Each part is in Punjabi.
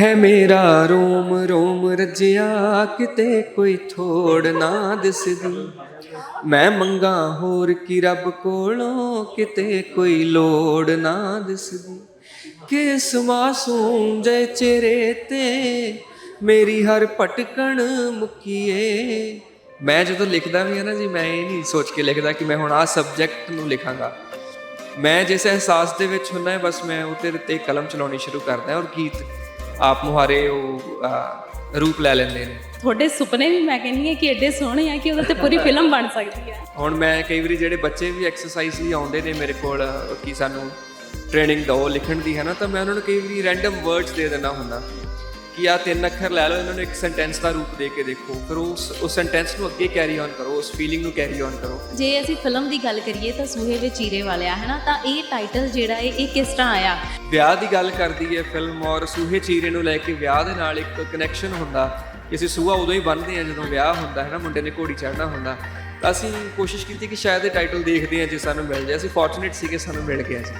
ਹੈ ਮੇਰਾ ਰੋਮ ਰੋਮ ਰਜਿਆ, ਕਿਤੇ ਕੋਈ ਥੋੜ ਨਾ ਦਿਸਦੀ। ਮੈਂ ਮੰਗਾ ਹੋਰ ਕੀ ਰੱਬ ਕੋਲੋਂ, ਕਿਤੇ ਕੋਈ ਲੋੜ ਨਾ ਦਿਸਦੀ। ਕਿਸ ਮਾਸੂਮ ਜੇ ਚਿਹਰੇ ਤੇ ਮੇਰੀ ਹਰ ਪਟਕਣ ਮੁਕੀਏ। ਮੈਂ ਜਦੋਂ ਲਿਖਦਾ ਵੀ ਹਾਂ ਨਾ ਜੀ, ਮੈਂ ਇਹ ਨਹੀਂ ਸੋਚ ਕੇ ਲਿਖਦਾ ਕਿ ਮੈਂ ਹੁਣ ਆਹ ਸਬਜੈਕਟ ਨੂੰ ਲਿਖਾਂਗਾ। ਮੈਂ ਜਿਸ ਅਹਿਸਾਸ ਦੇ ਵਿੱਚ ਹੁੰਦਾ ਬਸ ਮੈਂ ਉਹਦੇ 'ਤੇ ਕਲਮ ਚਲਾਉਣੀ ਸ਼ੁਰੂ ਕਰਦਾ ਔਰ ਗੀਤ ਆਪ ਮੁਹਾਰੇ ਉਹ ਰੂਪ ਲੈ ਲੈਂਦੇ ਨੇ। ਤੁਹਾਡੇ ਸੁਪਨੇ ਵੀ ਮੈਂ ਕਹਿੰਦੀ ਹਾਂ ਕਿ ਐਡੇ ਸੋਹਣੇ ਆ ਕਿ ਉਹਦੇ ਤੇ ਪੂਰੀ ਫਿਲਮ ਬਣ ਸਕਦੀ ਹੈ ਹੁਣ ਮੈਂ ਕਈ ਵਾਰੀ ਜਿਹੜੇ ਬੱਚੇ ਵੀ ਐਕਸਰਸਾਈਜ਼ ਲਈ ਆਉਂਦੇ ਨੇ ਮੇਰੇ ਕੋਲ ਕਿ ਸਾਨੂੰ ਟ੍ਰੇਨਿੰਗ ਦਿਓ ਲਿਖਣ ਦੀ ਹੈ ਨਾ ਤਾਂ ਮੈਂ ਉਹਨਾਂ ਨੂੰ ਕਈ ਵਾਰੀ ਰੈਂਡਮ ਵਰਡਸ ਦੇ ਦਿੰਦਾ ਹੁੰਦਾ। ਕਿ ਆ ਤਿੰਨ ਅੱਖਰ ਲੈ ਲਓ ਇਹਨਾਂ ਨੂੰ ਇੱਕ ਸੈਂਟੈਂਸ ਦਾ ਰੂਪ ਦੇ ਕੇ ਦੇਖੋ। ਫਿਰ ਉਸ ਉਸ ਸੈਂਟੈਂਸ ਨੂੰ ਅੱਗੇ ਕੈਰੀ ਔਨ ਕਰੋ ਉਸ ਫੀਲਿੰਗ ਨੂੰ ਕੈਰੀ ਔਨ ਕਰੋ। ਜੇ ਅਸੀਂ ਫਿਲਮ ਦੀ ਗੱਲ ਕਰੀਏ ਤਾਂ ਸੂਹੇ ਵਿੱਚ ਚੀਰੇ ਵਾਲਿਆ ਹੈ ਨਾ ਤਾਂ ਇਹ ਟਾਈਟਲ ਜਿਹੜਾ ਹੈ ਇਹ ਕਿਸ ਤਰ੍ਹਾਂ ਆਇਆ? ਵਿਆਹ ਦੀ ਗੱਲ ਕਰਦੀ ਹੈ ਫਿਲਮ ਔਰ ਸੂਹੇ ਚੀਰੇ ਨੂੰ ਲੈ ਕੇ ਵਿਆਹ ਦੇ ਨਾਲ ਇੱਕ ਕਨੈਕਸ਼ਨ ਹੁੰਦਾ ਕਿ ਅਸੀਂ ਸੂਹਾ ਉਦੋਂ ਹੀ ਬੰਨ੍ਹਦੇ ਹਾਂ ਜਦੋਂ ਵਿਆਹ ਹੁੰਦਾ ਹੈ ਨਾ ਮੁੰਡੇ ਨੇ ਘੋੜੀ ਚੜ੍ਹਨਾ ਹੁੰਦਾ। ਤਾਂ ਅਸੀਂ ਕੋਸ਼ਿਸ਼ ਕੀਤੀ ਕਿ ਸ਼ਾਇਦ ਇਹ ਟਾਈਟਲ ਦੇਖਦੇ ਹਾਂ ਜੇ ਸਾਨੂੰ ਮਿਲ ਜਾਏ। ਅਸੀਂ ਫੋਰਚੂਨੇਟ ਸੀ ਕਿ ਸਾਨੂੰ ਮਿਲ ਗਿਆ ਸੀ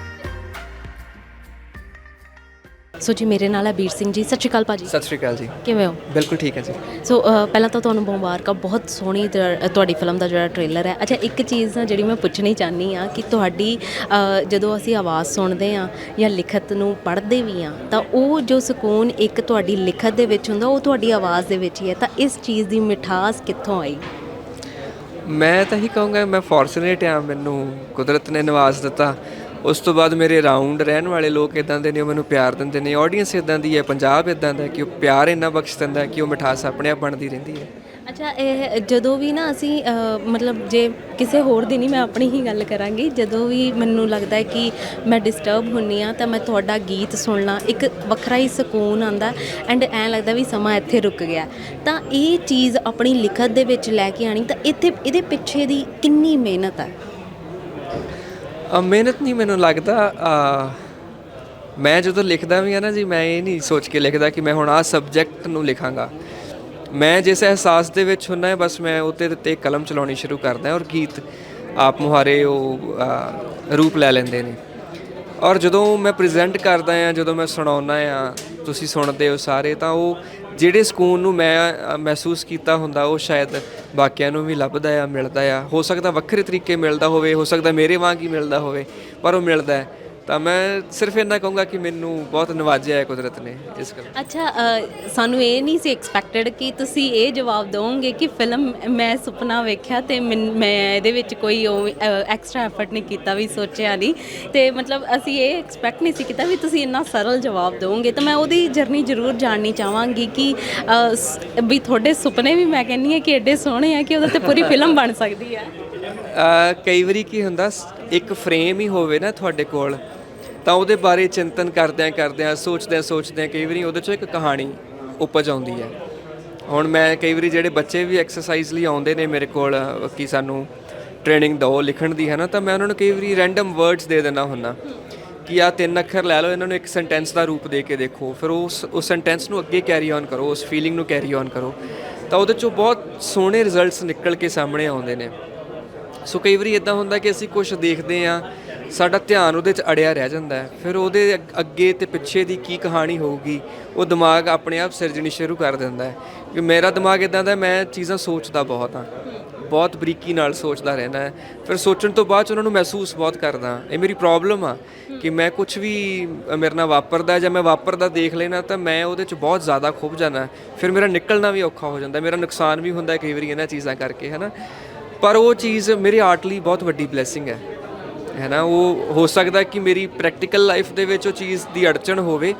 ਸੋ ਜੀ ਮੇਰੇ ਨਾਲ ਹੈ ਵੀਰ ਸਿੰਘ ਜੀ। ਸਤਿ ਸ਼੍ਰੀ ਅਕਾਲ ਭਾਜੀ। ਸਤਿ ਸ਼੍ਰੀ ਅਕਾਲ ਜੀ। ਕਿਵੇਂ ਹੋ? ਬਿਲਕੁਲ ਠੀਕ ਹੈ ਜੀ। ਸੋ ਅ, ਪਹਿਲਾਂ ਤਾਂ ਤੁਹਾਨੂੰ ਮੁਬਾਰਕਾਂ ਬਹੁਤ ਸੋਹਣੀ ਤ- ਤੁਹਾਡੀ ਫਿਲਮ ਦਾ ਜਿਹੜਾ ਟ੍ਰੇਲਰ ਹੈ। ਅੱਛਾ ਇੱਕ ਚੀਜ਼ ਨਾ ਜਿਹੜੀ ਮੈਂ ਪੁੱਛਣੀ ਚਾਹਨੀ ਆ ਕਿ ਤੁਹਾਡੀ ਅ, ਜਦੋਂ ਅਸੀਂ ਆਵਾਜ਼ ਸੁਣਦੇ ਆ ਜਾਂ ਲਿਖਤ ਨੂੰ ਪੜ੍ਹਦੇ ਵੀ ਆ ਤਾਂ ਉਹ ਜੋ ਸਕੂਨ ਇੱਕ ਤੁਹਾਡੀ ਲਿਖਤ ਦੇ ਵਿੱਚ ਹੁੰਦਾ ਉਹ ਤੁਹਾਡੀ ਆਵਾਜ਼ ਦੇ ਵਿੱਚ ਹੀ ਹੈ। ਤਾਂ ਇਸ ਚੀਜ਼ ਦੀ ਮਿਠਾਸ ਕਿੱਥੋਂ ਆਈ? ਮੈਂ ਤਾਂ ਹੀ ਕਹੂੰਗਾ ਮੈਂ ਫੋਰਚੂਨੇਟ ਆ ਮੈਨੂੰ ਕੁਦਰਤ ਨੇ ਨਵਾਜ਼ ਦਿੱਤਾ। ਉਸ ਤੋਂ ਬਾਅਦ ਮੇਰੇ ਰਾਉਂਡ ਰਹਿਣ ਵਾਲੇ ਲੋਕ ਇਦਾਂ ਦੇ ਨੇ, ਉਹ ਮੈਨੂੰ ਪਿਆਰ ਦਿੰਦੇ ਨੇ। ਆਡੀਅנס ਇਦਾਂ ਦੀ ਹੈ, ਪੰਜਾਬ ਇਦਾਂ ਦਾ ਕਿ ਉਹ ਪਿਆਰ ਇੰਨਾ ਬਖਸ਼ ਦਿੰਦਾ ਹੈ ਕਿ ਉਹ ਮਿਠਾਸ ਆਪਣੇ ਆਪ ਬਣਦੀ ਰਹਿੰਦੀ ਹੈ। ਅੱਛਾ, ਇਹ ਜਦੋਂ ਵੀ ਨਾ ਅਸੀਂ ਮਤਲਬ ਜੇ ਕਿਸੇ ਹੋਰ ਦੀ ਨਹੀਂ, ਮੈਂ ਆਪਣੀ ਹੀ ਗੱਲ ਕਰਾਂਗੀ। ਜਦੋਂ ਵੀ ਮੈਨੂੰ ਲੱਗਦਾ ਹੈ ਕਿ ਮੈਂ ਡਿਸਟਰਬ ਹੁੰਨੀ ਆ ਤਾਂ ਮੈਂ ਤੁਹਾਡਾ ਗੀਤ ਸੁਣਨਾ ਇੱਕ ਵੱਖਰਾ ਹੀ ਸਕੂਨ ਆਂਦਾ ਐਂਡ ਐਂ ਲੱਗਦਾ ਵੀ ਸਮਾਂ ਇੱਥੇ ਰੁਕ ਗਿਆ ਤਾਂ ਇਹ ਚੀਜ਼ ਆਪਣੀ ਲਿਖਤ ਦੇ ਵਿੱਚ ਲੈ ਕੇ ਆਣੀ ਤਾਂ ਇੱਥੇ, ਇਹਦੇ ਪਿੱਛੇ ਦੀ ਕਿੰਨੀ ਮਿਹਨਤ ਹੈ? ਮਿਹਨਤ ਨਹੀਂ ਮੈਨੂੰ ਲੱਗਦਾ ਮੈਂ ਜਦੋਂ ਲਿਖਦਾ ਵੀ ਹਾਂ ਨਾ ਜੀ, ਮੈਂ ਇਹ ਨਹੀਂ ਸੋਚ ਕੇ ਲਿਖਦਾ ਕਿ ਮੈਂ ਹੁਣ ਆਹ ਸਬਜੈਕਟ ਨੂੰ ਲਿਖਾਂਗਾ। ਮੈਂ ਜਿਸ ਅਹਿਸਾਸ ਦੇ ਵਿੱਚ ਹੁੰਨਾ ਹੈ, ਬਸ ਮੈਂ ਉਹਦੇ ਉੱਤੇ ਕਲਮ ਚਲਾਉਣੀ ਸ਼ੁਰੂ ਕਰਦਾ ਔਰ ਗੀਤ ਆਪ ਮੁਹਾਰੇ ਉਹ ਰੂਪ ਲੈ ਲੈਂਦੇ ਨੇ। ਔਰ ਜਦੋਂ ਮੈਂ ਪ੍ਰੈਜ਼ੈਂਟ ਕਰਦਾ ਆ ਜਦੋਂ ਮੈਂ ਸੁਣਾਉਣਾ ਆ ਤੁਸੀਂ ਸੁਣਦੇ ਹੋ ਸਾਰੇ, ਤਾਂ ਉਹ ਜਿਹੜੇ ਸਕੂਨ ਨੂੰ ਮੈਂ ਅ, ਮਹਿਸੂਸ ਕੀਤਾ ਹੁੰਦਾ ਉਹ ਸ਼ਾਇਦ ਬਾਕੀਆਂ ਨੂੰ ਵੀ ਲੱਭਦਾ ਆ ਮਿਲਦਾ ਆ। ਹੋ ਸਕਦਾ ਵੱਖਰੇ ਤਰੀਕੇ ਮਿਲਦਾ ਹੋਵੇ ਹੋ ਸਕਦਾ ਮੇਰੇ ਵਾਂਗ ਹੀ ਮਿਲਦਾ ਹੋਵੇ ਪਰ ਉਹ ਮਿਲਦਾ ਹੈ। ਤਾਂ ਮੈਂ ਸਿਰਫ ਇੰਨਾ ਕਹੂੰਗਾ ਕਿ ਮੈਨੂੰ ਬਹੁਤ ਨਵਾਜਿਆ ਹੈ ਕੁਦਰਤ ਨੇ ਇਸ ਕਰ ਅੱਛਾ ਅ, ਸਾਨੂੰ ਇਹ ਨਹੀਂ ਸੀ ਐਕਸਪੈਕਟਡ ਕਿ ਤੁਸੀਂ ਇਹ ਜਵਾਬ ਦਿਓਗੇ ਕਿ ਫਿਲਮ ਮੈਂ ਸੁਪਨਾ ਵੇਖਿਆ ਤੇ ਮੈਨ- ਮੈਂ ਇਹਦੇ ਵਿੱਚ ਕੋਈ ਐਕਸਟਰਾ ਐਫਰਟ ਨਹੀਂ ਕੀਤਾ ਵੀ ਸੋਚਿਆ ਨਹੀਂ। ਤੇ ਮਤਲਬ ਅਸੀਂ ਇਹ ਐਕਸਪੈਕਟ ਨਹੀਂ ਸੀ ਕੀਤਾ ਵੀ ਤੁਸੀਂ ਇੰਨਾ ਸਰਲ ਜਵਾਬ ਦਿਓਗੇ ਤਾਂ ਮੈਂ ਉਹਦੀ ਜਰਨੀ ਜ਼ਰੂਰ ਜਾਣਨੀ ਚਾਹਾਂਗੀ ਕਿ ਅ, ਸ- ਵੀ ਤੁਹਾਡੇ ਸੁਪਨੇ ਵੀ ਮੈਂ ਕਹਿੰਨੀ ਹਾਂ ਕਿ ਐਡੇ ਸੋਹਣੇ ਆ ਕਿ ਉਹਦੇ ਤੇ ਪੂਰੀ ਫਿਲਮ ਬਣ ਸਕਦੀ ਹੈ। ਕਈ ਵਾਰੀ ਕੀ ਹੁੰਦਾ ਇੱਕ ਫਰੇਮ ਹੀ ਹੋਵੇ ਨਾ ਤੁਹਾਡੇ ਕੋਲ, ਤਾਂ ਉਹਦੇ ਬਾਰੇ ਚਿੰਤਨ ਕਰਦਿਆਂ ਕਰਦਿਆਂ, ਸੋਚਦਿਆਂ ਸੋਚਦਿਆਂ ਕਈ ਵਾਰੀ ਉਹਦੇ ਚੋਂ ਇੱਕ ਕਹਾਣੀ ਉਪਜ ਆਉਂਦੀ ਹੈ। ਹੁਣ ਮੈਂ ਕਈ ਵਾਰੀ ਜਿਹੜੇ ਬੱਚੇ ਵੀ ਐਕਸਰਸਾਈਜ਼ ਲਈ ਆਉਂਦੇ ਨੇ ਮੇਰੇ ਕੋਲ ਕਿ ਸਾਨੂੰ ਟ੍ਰੇਨਿੰਗ ਦਿਓ, ਲਿਖਣ ਦੀ ਹੈ ਨਾ ਤਾਂ ਮੈਂ ਉਹਨਾਂ ਨੂੰ ਕਈ ਵਾਰੀ ਰੈਂਡਮ ਵਰਡਸ ਦੇ ਦਿੰਦਾ ਹੁੰਦਾ ਕਿ ਆ ਤਿੰਨ ਅੱਖਰ ਲੈ ਲਓ, ਇਹਨਾਂ ਨੂੰ ਇੱਕ ਸੈਂਟੈਂਸ ਦਾ ਰੂਪ ਦੇ ਕੇ ਦੇਖੋ, ਫਿਰ ਉਸ ਉਸ ਸੈਂਟੈਂਸ ਨੂੰ ਅੱਗੇ ਕੈਰੀ ਔਨ ਕਰੋ, ਉਸ ਫੀਲਿੰਗ ਨੂੰ ਕੈਰੀ ਔਨ ਕਰੋ, ਤਾਂ ਉਹਦੇ ਚੋਂ ਬਹੁਤ ਸੋਹਣੇ ਰਿਜ਼ਲਟਸ ਨਿਕਲ ਕੇ ਸਾਹਮਣੇ ਆਉਂਦੇ ਨੇ। ਸੋ ਕਈ ਵਾਰੀ ਇਦਾਂ ਹੁੰਦਾ ਕਿ ਅਸੀਂ ਕੁਝ ਦੇਖਦੇ ਆ ਸਾਡਾ ਧਿਆਨ ਉਹਦੇ 'ਚ ਅੜਿਆ ਰਹਿ ਜਾਂਦਾ ਹੈ। ਫਿਰ ਉਹਦੇ ਅੱਗ- ਅੱਗੇ ਤੇ ਪਿੱਛੇ ਦੀ ਕੀ ਕਹਾਣੀ ਹੋਊਗੀ, ਉਹ ਦਿਮਾਗ ਆਪਣੇ ਆਪ ਸਿਰਜਣੀ ਸ਼ੁਰੂ ਕਰ ਦਿੰਦਾ ਹੈ। ਕਿ ਮੇਰਾ ਦਿਮਾਗ ਇਦਾਂ ਦਾ ਮੈਂ ਚੀਜ਼ਾਂ ਸੋਚਦਾ ਬਹੁਤ ਹਾਂ। ਬਹੁਤ ਬਰੀਕੀ ਨਾਲ ਸੋਚਦਾ ਰਹਿੰਦਾ ਹੈ। ਫਿਰ ਸੋਚਣ ਤੋਂ ਬਾਅਦ 'ਚ ਉਹਨਾਂ ਨੂੰ ਮਹਿਸੂਸ ਬਹੁਤ ਕਰਦਾ ਇਹ ਮੇਰੀ ਪ੍ਰੋਬਲਮ ਆ ਕਿ ਮੈਂ ਕੁਝ ਵੀ ਮੇਰੇ ਨਾਲ ਵਾਪਰਦਾ ਜਾਂ ਮੈਂ ਵਾਪਰਦਾ ਦੇਖ ਲੈਣਾ ਤਾਂ ਮੈਂ ਉਹਦੇ 'ਚ ਬਹੁਤ ਜ਼ਿਆਦਾ ਖੁੱਭ ਜਾਣਾ ਫਿਰ ਮੇਰਾ ਨਿਕਲਣਾ ਵੀ ਔਖਾ ਹੋ ਜਾਂਦਾ ਮੇਰਾ ਨੁਕਸਾਨ ਵੀ ਹੁੰਦਾ ਕਈ ਵਾਰੀ ਇਹਨਾਂ ਚੀਜ਼ਾਂ ਕਰਕੇ ਹੈ ਨਾ ਪਰ ਉਹ ਚੀਜ਼ ਮੇਰੇ ਆਰਟ ਲਈ ਬਹੁਤ ਵੱਡੀ ਬਲੇਸਿੰਗ ਹੈ। ਹੈ ਨਾ? ਉਹ ਹੋ ਸਕਦਾ ਕਿ ਮੇਰੀ ਪ੍ਰੈਕਟੀਕਲ ਲਾਈਫ ਦੇ ਵਿੱਚ ਉਹ ਚੀਜ਼ ਦੀ ਅੜਚਣ ਹੋਵੇ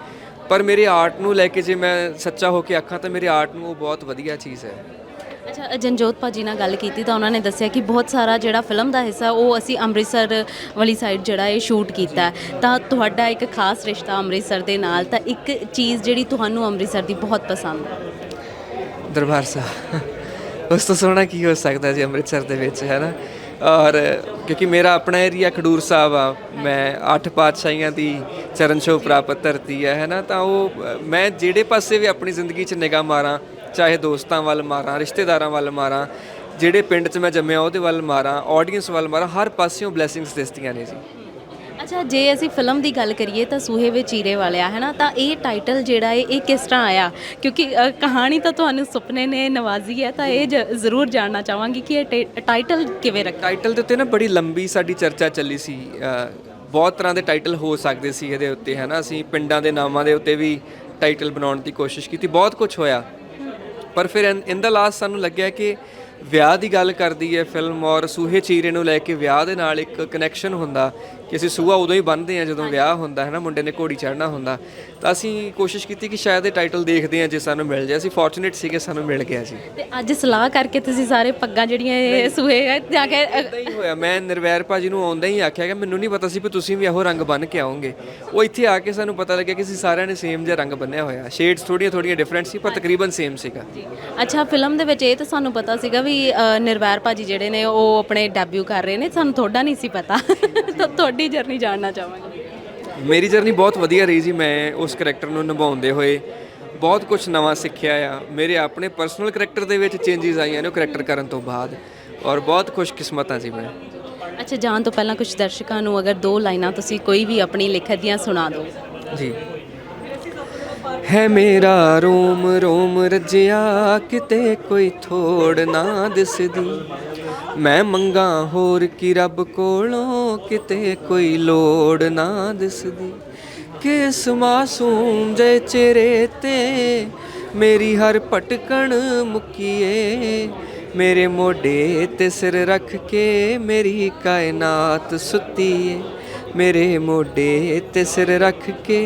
ਪਰ ਮੇਰੇ ਆਰਟ ਨੂੰ ਲੈ ਕੇ ਜੇ ਮੈਂ ਸੱਚਾ ਹੋ ਕੇ ਆਖਾਂ ਤਾਂ ਮੇਰੇ ਆਰਟ ਨੂੰ ਉਹ ਬਹੁਤ ਵਧੀਆ ਚੀਜ਼ ਹੈ। ਅੱਛਾ ਜਨਜੋਤ ਭਾਜੀ ਨਾਲ ਗੱਲ ਕੀਤੀ ਤਾਂ ਉਹਨਾਂ ਨੇ ਦੱਸਿਆ ਕਿ ਬਹੁਤ ਸਾਰਾ ਜਿਹੜਾ ਫਿਲਮ ਦਾ ਹਿੱਸਾ ਉਹ ਅਸੀਂ ਅੰਮ੍ਰਿਤਸਰ ਵਾਲੀ ਸਾਈਡ ਜਿਹੜਾ ਇਹ ਸ਼ੂਟ ਕੀਤਾ। ਤਾਂ ਤੁਹਾਡਾ ਇੱਕ ਖਾਸ ਰਿਸ਼ਤਾ ਅੰਮ੍ਰਿਤਸਰ ਦੇ ਨਾਲ ਤਾਂ ਇੱਕ ਚੀਜ਼ ਜਿਹੜੀ ਤੁਹਾਨੂੰ ਅੰਮ੍ਰਿਤਸਰ ਦੀ ਬਹੁਤ ਪਸੰਦ ਹੈ। ਦਰਬਾਰ ਸਾਹਿਬ। ਉਸ ਤੋਂ ਸੋਹਣਾ ਕੀ ਹੋ ਸਕਦਾ ਜੀ ਅੰਮ੍ਰਿਤਸਰ ਦੇ ਵਿੱਚ ਹੈ ਨਾ ਔਰ ਕਿਉਂਕਿ ਮੇਰਾ ਆਪਣਾ ਏਰੀਆ ਖਡੂਰ ਸਾਹਿਬ ਆ, ਮੈਂ ਅੱਠ ਪਾਤਸ਼ਾਹੀਆਂ ਦੀ ਚਰਨ ਛੋਹ ਪ੍ਰਾਪਤ ਧਰਤੀ ਹੈ ਹੈ ਨਾ ਤਾਂ ਉਹ, ਮੈਂ ਜਿਹੜੇ ਪਾਸੇ ਵੀ ਆਪਣੀ ਜ਼ਿੰਦਗੀ 'ਚ ਨਿਗਾਹ ਮਾਰਾਂ, ਚਾਹੇ ਦੋਸਤਾਂ ਵੱਲ ਮਾਰਾਂ, ਰਿਸ਼ਤੇਦਾਰਾਂ ਵੱਲ ਮਾਰਾਂ, ਜਿਹੜੇ ਪਿੰਡ 'ਚ ਮੈਂ ਜੰਮਿਆ ਉਹਦੇ ਵੱਲ ਮਾਰਾਂ ਆਡੀਅנס ਵੱਲ ਮਾਰਾਂ, ਹਰ ਪਾਸਿਓਂ ਬਲੇਸਿੰਗਸ ਦਿਸਦੀਆਂ ਨੇ ਜੀ। ਅੱਛਾ ਜੇ ਅਸੀਂ ਫਿਲਮ ਦੀ ਗੱਲ ਕਰੀਏ ਤਾਂ ਸੂਹੇ ਵਿੱਚ ਚੀਰੇ ਵਾਲਿਆ ਹੈ ਨਾ ਤਾਂ ਇਹ ਟਾਈਟਲ ਜਿਹੜਾ ਹੈ ਇਹ ਕਿਸ ਤਰ੍ਹਾਂ ਆਇਆ? ਕਿਉਂਕਿ ਅ, ਕਹਾਣੀ ਤਾਂ ਤੁਹਾਨੂੰ ਸੁਪਨੇ ਨੇ ਨਵਾਜ਼ੀ ਹੈ ਤਾਂ ਇਹ ਜ- ਜ਼ਰੂਰ ਜਾਣਨਾ ਚਾਹਾਂਗੀ ਕਿ ਇਹ ਟੇ ਟਾਈਟਲ ਕਿਵੇਂ ਰੱਖਿਆ? ਟਾਈਟਲ ਦੇ ਉੱਤੇ ਨਾ ਬੜੀ ਲੰਬੀ ਸਾਡੀ ਚਰਚਾ ਚੱਲੀ ਸੀ ਅ, ਬਹੁਤ ਤਰ੍ਹਾਂ ਦੇ ਟਾਈਟਲ ਹੋ ਸਕਦੇ ਸੀ ਇਹਦੇ ਉੱਤੇ ਹੈ ਨਾ ਅਸੀਂ ਪਿੰਡਾਂ ਦੇ ਨਾਵਾਂ ਦੇ ਉੱਤੇ ਵੀ ਟਾਈਟਲ ਬਣਾਉਣ ਦੀ ਕੋਸ਼ਿਸ਼ ਕੀਤੀ ਬਹੁਤ ਕੁਝ ਹੋਇਆ। ਪਰ ਫਿਰ ਇਨ ਦਾ ਲਾਸਟ ਸਾਨੂੰ ਲੱਗਿਆ ਕਿ ਵਿਆਹ ਦੀ ਗੱਲ ਕਰਦੀ ਹੈ ਫਿਲਮ ਔਰ ਸੂਹੇ ਚੀਰੇ ਨੂੰ ਲੈ ਕੇ ਵਿਆਹ ਦੇ ਨਾਲ ਇੱਕ ਕਨੈਕਸ਼ਨ ਹੁੰਦਾ ਕਿ ਅਸੀਂ ਸੂਹਾ ਉਦੋਂ ਹੀ ਬੰਨ੍ਹਦੇ ਆ ਜਦੋਂ ਵਿਆਹ ਹੁੰਦਾ ਹੈ ਨਾ ਮੁੰਡੇ ਨੇ ਘੋੜੀ ਚੜ੍ਹਨਾ ਹੁੰਦਾ। ਤਾਂ ਅਸੀਂ ਕੋਸ਼ਿਸ਼ ਕੀਤੀ ਕਿ ਸ਼ਾਇਦ ਇਹ ਟਾਈਟਲ ਦੇਖਦੇ ਆ ਜੇ ਸਾਨੂੰ ਮਿਲ ਜਾਏ। ਅਸੀਂ ਫੋਰਚੂਨੇਟ ਸੀਗੇ ਸਾਨੂੰ ਮਿਲ ਗਿਆ ਜੀ। ਤੇ ਅੱਜ ਸਲਾਹ ਕਰਕੇ ਤੁਸੀਂ ਸਾਰੇ ਪੱਗਾਂ ਜਿਹੜੀਆਂ ਇਹ ਸੂਹੇ ਹੈ ਜਾ ਕੇ ਅ, ਇਦਾਂ ਹੀ ਹੋਇਆ। ਮੈਂ ਨਿਰਵੈਰ ਭਾਜੀ ਨੂੰ ਆਉਂਦਾ ਹੀ ਆਖਿਆ ਕਿ ਮੈਨੂੰ ਨਹੀਂ ਪਤਾ ਸੀ ਵੀ ਤੁਸੀਂ ਵੀ ਇਹੋ ਰੰਗ ਬੰਨ ਕੇ ਆਓਗੇ। ਉਹ ਇੱਥੇ ਆ ਕੇ ਸਾਨੂੰ ਪਤਾ ਲੱਗਿਆ ਕਿ ਅਸੀਂ ਸਾਰਿਆਂ ਨੇ ਸੇਮ ਜਿਹਾ ਰੰਗ ਬੰਨਿਆ ਹੋਇਆ। ਸ਼ੇਡਸ ਥੋੜੀਆਂ ਥੋੜੀਆਂ ਡਿਫਰੈਂਟ ਸੀ ਪਰ ਤਕਰੀਬਨ ਸੇਮ ਸੀਗਾ। ਅੱਛਾ ਫਿਲਮ ਦੇ ਵਿੱਚ ਇਹ ਤਾਂ ਸਾਨੂੰ ਪਤਾ ਸੀਗਾ ਵੀ ਅ, ਨਿਰਵੈਰ ਭਾਜੀ ਜਿਹੜੇ ਨੇ ਉਹ ਆਪਣੇ ਡੈਬਿਊ ਕਰ ਰਹੇ ਨੇ। ਸਾਨੂੰ ਤੁਹਾਡਾ ਨਹੀਂ ਸੀ ਪਤਾ। ਤਾਂ ਤੁਹਾਡੀ ਜਰਨੀ ਜਾਣਨਾ ਚਾਹਾਂਗੇ। ਮੇਰੀ ਜਰਨੀ ਬਹੁਤ ਵਧੀਆ ਰਹੀ ਜੀ ਮੈਂ ਉਸ ਕਰੈਕਟਰ ਨੂੰ ਨਿਭਾਉਂਦੇ ਹੋਏ। ਬਹੁਤ ਕੁਝ ਨਵਾਂ ਸਿੱਖਿਆ ਆ। ਮੇਰੇ ਆਪਣੇ ਪਰਸਨਲ ਕਰੈਕਟਰ ਦੇ ਵਿੱਚ ਚੇਂਜਸ ਆਈਆਂ ਨੇ ਉਹ ਕਰੈਕਟਰ ਕਰਨ ਤੋਂ ਬਾਅਦ। ਔਰ ਬਹੁਤ ਖੁਸ਼ਕਿਸਮਤ ਹਾਂ ਜੀ ਮੈਂ। ਅੱਛਾ ਜਾਣ ਤੋਂ ਪਹਿਲਾਂ ਕੁਝ ਦਰਸ਼ਕਾਂ ਨੂੰ ਅਗਰ ਦੋ ਲਾਈਨਾਂ ਤੁਸੀਂ ਕੋਈ ਵੀ ਆਪਣੀ ਲਿਖਤ ਦੀਆਂ ਸੁਣਾ ਦਿਓ। ਜੀ। ਹੈ ਮੇਰਾ ਰੋਮ ਰੋਮ ਰਜਿਆ, ਕਿਤੇ ਕੋਈ ਥੋੜ ਨਾ ਦਿਸਦੀ। ਮੈਂ ਮੰਗਾ ਹੋਰ ਕੀ ਰੱਬ ਕੋਲੋਂ, ਕਿਤੇ ਕੋਈ ਲੋੜ ਨਾ ਦਿਸਦੀ। ਕਿਸ ਮਾਸੂਮ ਜੇ ਚਿਹਰੇ ਤੇ ਮੇਰੀ ਹਰ ਪਟਕਣ ਮੁਕੀਏ। ਮੇਰੇ ਮੋਢੇ ਤੇ ਸਿਰ ਰੱਖ ਕੇ ਮੇਰੀ ਕਾਇਨਾਤ ਸੁੱਤੀ ਏ ਮੇਰੇ ਮੋਢੇ ਤੇ ਸਿਰ ਰੱਖ ਕੇ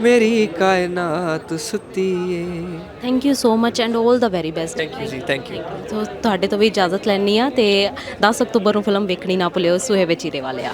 ਮੇਰੀ ਕਾਇਨਾਤ ਸੁੱਤੀ ਏ thank you so much and 올 the very best thank you ਜੀ ਥੈਂਕ ਯੂ ਸੋ ਤੁਹਾਡੇ ਤੋਂ ਵੀ ਇਜਾਜ਼ਤ ਲੈਣੀ ਆ ਤੇ 10 ਅਕਤੂਬਰ ਨੂੰ ਫਿਲਮ ਵੇਖਣੀ ਨਾ ਭੁੱਲਿਓ ਸੂਹੇ ਵਿੱਚ ਚੀਰੇ ਵਾਲਿਆ।